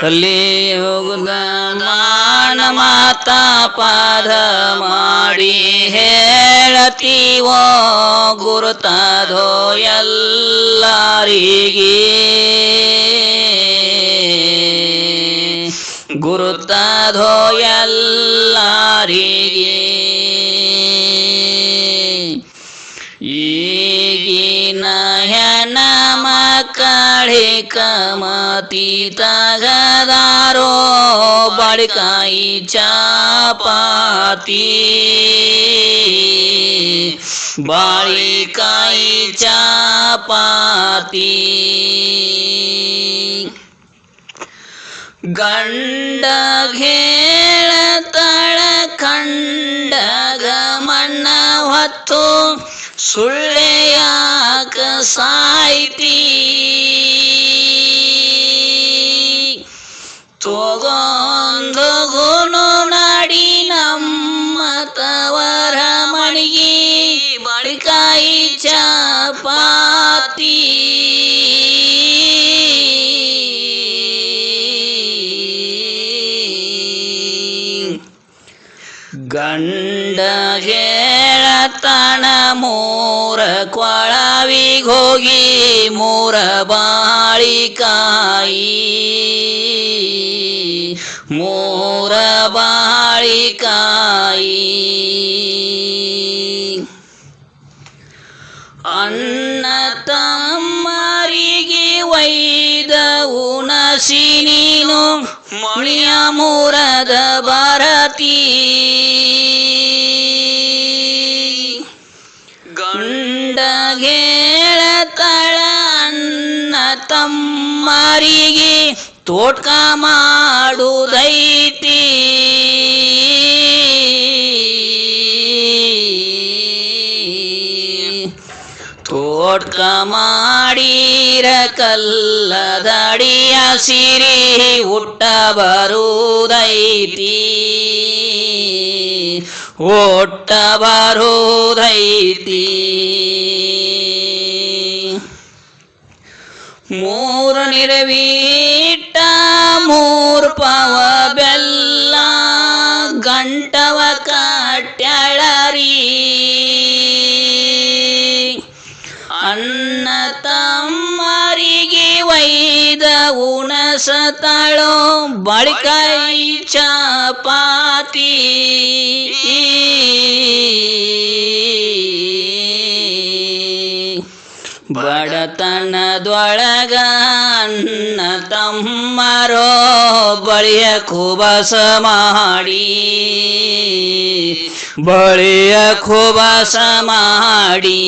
ಕಲ್ಲಿ ಹೋಗುದ ಮಾನ ಮಾತ ಪಾದ ಮಾಡಿ ಹೇಳತೀವೋ ಗುರುತಾದೋ ಎಲ್ಲಾರಿಗೆ. ಗುರುತಾದೋ ಎಲ್ಲಾರಿಗೆ. ಈಗಿನ ಹೆಣ ಮಕ್ಕಳಿ ಕಮತಿ ತಗದಾರೋ ಬಳಿಕಾಯಿ ಚಾಪಾತಿ ಬಾಳಿಕಾಯಿ ಚಾಪಾತಿ ಗಂಡ ತಳ ಕಂಡಗ ಮಣ್ಣ ಹೊತ್ತು ಸುಳ್ಳೆಯಾಕ ಸಾಯ್ತಿ ತಗೊಂದು ಗುನು ನಾಡಿ ನಮ್ಮ ತವರ ಮಣಿಗಿ ಬಳಿಕಾಯಿ ಚಪಾತಿ ಗಂಡ ಹೇಳತನ ಮೂರ ಕೊಳವಿಗೆ ಹೋಗಿ ಮೂರ ಬಾಳಿಕಾಯಿ ಬಾಳಿಕಾಯಿ. ಅನ್ನ ತಮ್ಮರಿಗೆ ವೈದ ಉಣಸಿ ನೀನು ಮಣಿಯ ಮೂರದ ಭಾರತಿ. ಗಂಡಗೇಳ ತಳ ಅನ್ನ ತಮ್ಮರಿಗೆ ತೋಟ್ಕ ಮಾಡುದೈತಿ. ತೋಟ್ಕ ಮಾಡೀರ ಕಲ್ಲದಡಿಯ ಸಿರಿ ಹುಟ್ಟ ಬರುದೈತಿ. ಒಟ್ಟ ಬರುದೈತಿ. ಮೂರು ನಿರವೀಟ ವೈದ ಉಣಸತಳೋ ಬಳಿಕಾಯಿ ಚಪಾತಿ ಬಡತನದೊಳಗ ಅನ್ನ ತಮ್ಮರೋ ಬಳಿಯ ಕುಬಸ ಮಾಡಿ ಬಳಿಯ ಕುಬಸ ಮಾಡಿ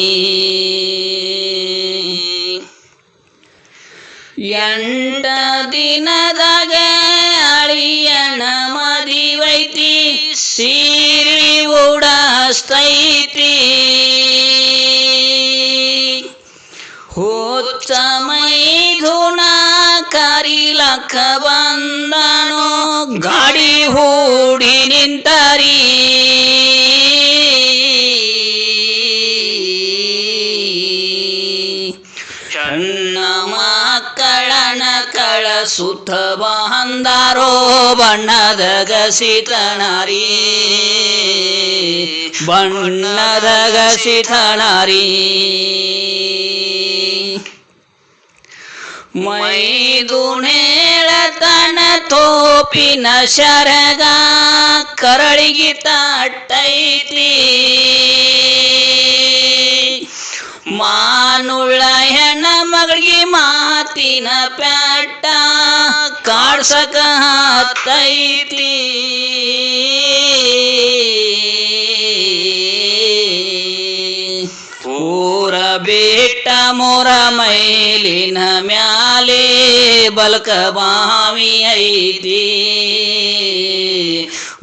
ಉಡಸ್ತೈತಿ ಹುಚ್ಚ ಮೈದುನ ಕರಿಲಕ್ಕ ಬಂದನು ಗಾಡಿ ಹೂಡಿ ನಿಂತರಿ. ಸಣ್ಣ ಮಕ್ಕಳನ ಕಳಸುತ್ತ ಬಂದಾರೋ ಬಣ್ಣದ ಗಸಿತಣರಿ ಬಣ್ಣದ ಗಸಿತಣರಿ ಮೈದುಣೇಳತನ ತೋಪಿನ ಶರಗ ಕರಳಿಗೆ ತಟ್ಟೈತಿ. ಮಾನುಳ್ಳ ಹೆಣ್ಣ ಮಗಳಿಗೆ ಮಾತಿನ ಪ್ಯಾಟ. ಕಾಡ್ಸಕ ಹತ್ತೈತಿ ಊರ ಬೇಟ ಮೊರ ಮೈಲಿನ ಮ್ಯಾಲೆ ಬಲಕ ಬಾವಿ ಐತಿ.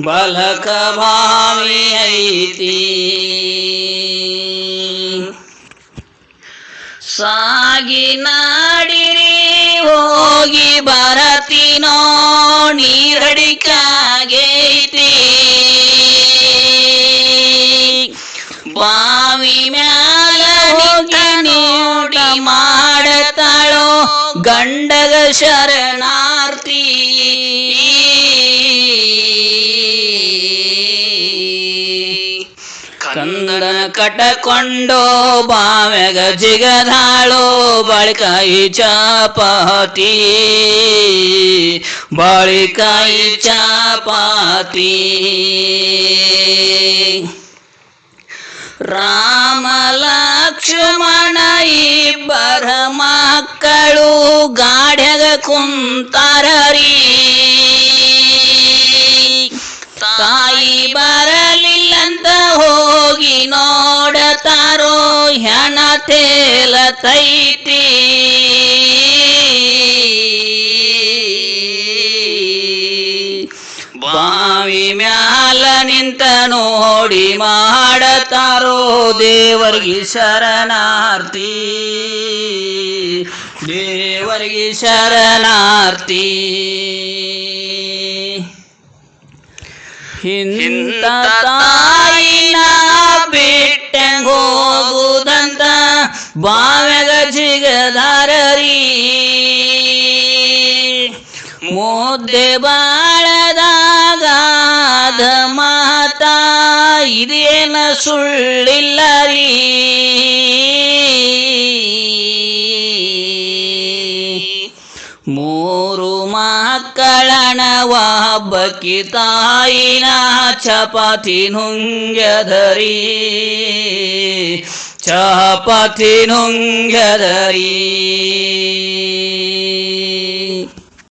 ಬಲಕ ಬಾವಿ ಐತಿ. ಸಾಗಿ ನಾಡಿರಿ ಹೋಗಿ ಬರತೀನೋ ನೀರಡಿಕಾಗೈತಿ. ಬಾವಿ ಮ್ಯಾಲ ಹೋಗಿ ನೋಡಿ ಮಾಡತಾಳೋ ಗಂಡಗ ಕಂಡಗ ಕಂದನ ಕಟಕೊಂಡು ಬಾವೆಗ ಜಿಗದಾಳು ಬಳಿಕಾಯಿ ಚಾಪಾತಿ. ಬಾಳಿಕಾಯಿ ಚಾಪಾತಿ. ರಾಮ ಲಕ್ಷ್ಮಣ ಇಬ್ಬರ ಮಕ್ಕಳು ಗಾಡ್ಯಗ ಕುಂತಾರರಿ. ತಾಯಿ ಬರಲಿಲ್ಲಂತ ತೇಲತೈತಿ ಬಾವಿ ಮ್ಯಾಲ ನಿಂತ ನೋಡಿ ಮಾಡತಾರೋ ದೇವರಿಗೆ ಶರಣಾರ್ಥಿ. ದೇವರಿಗೆ ಶರಣಾರ್ಥಿ. ಹಿಂದ ತಾಯಿನ ಬಾವ್ಯಾಗ ಜಿಗದಾರರಿ ಮುದ್ದೆ ಬಾಳದಾಗ ಮಾತಾ ಇದೇನ ಸುಳ್ಳಿಲ್ಲ ಮೂರು ಮಕ್ಕಳಣವ ಒಬ್ಬಕ್ಕಿ ತಾಯಿನ ಚಪಾತಿ ನುಂಗ್ಯದರಿ. पथि नर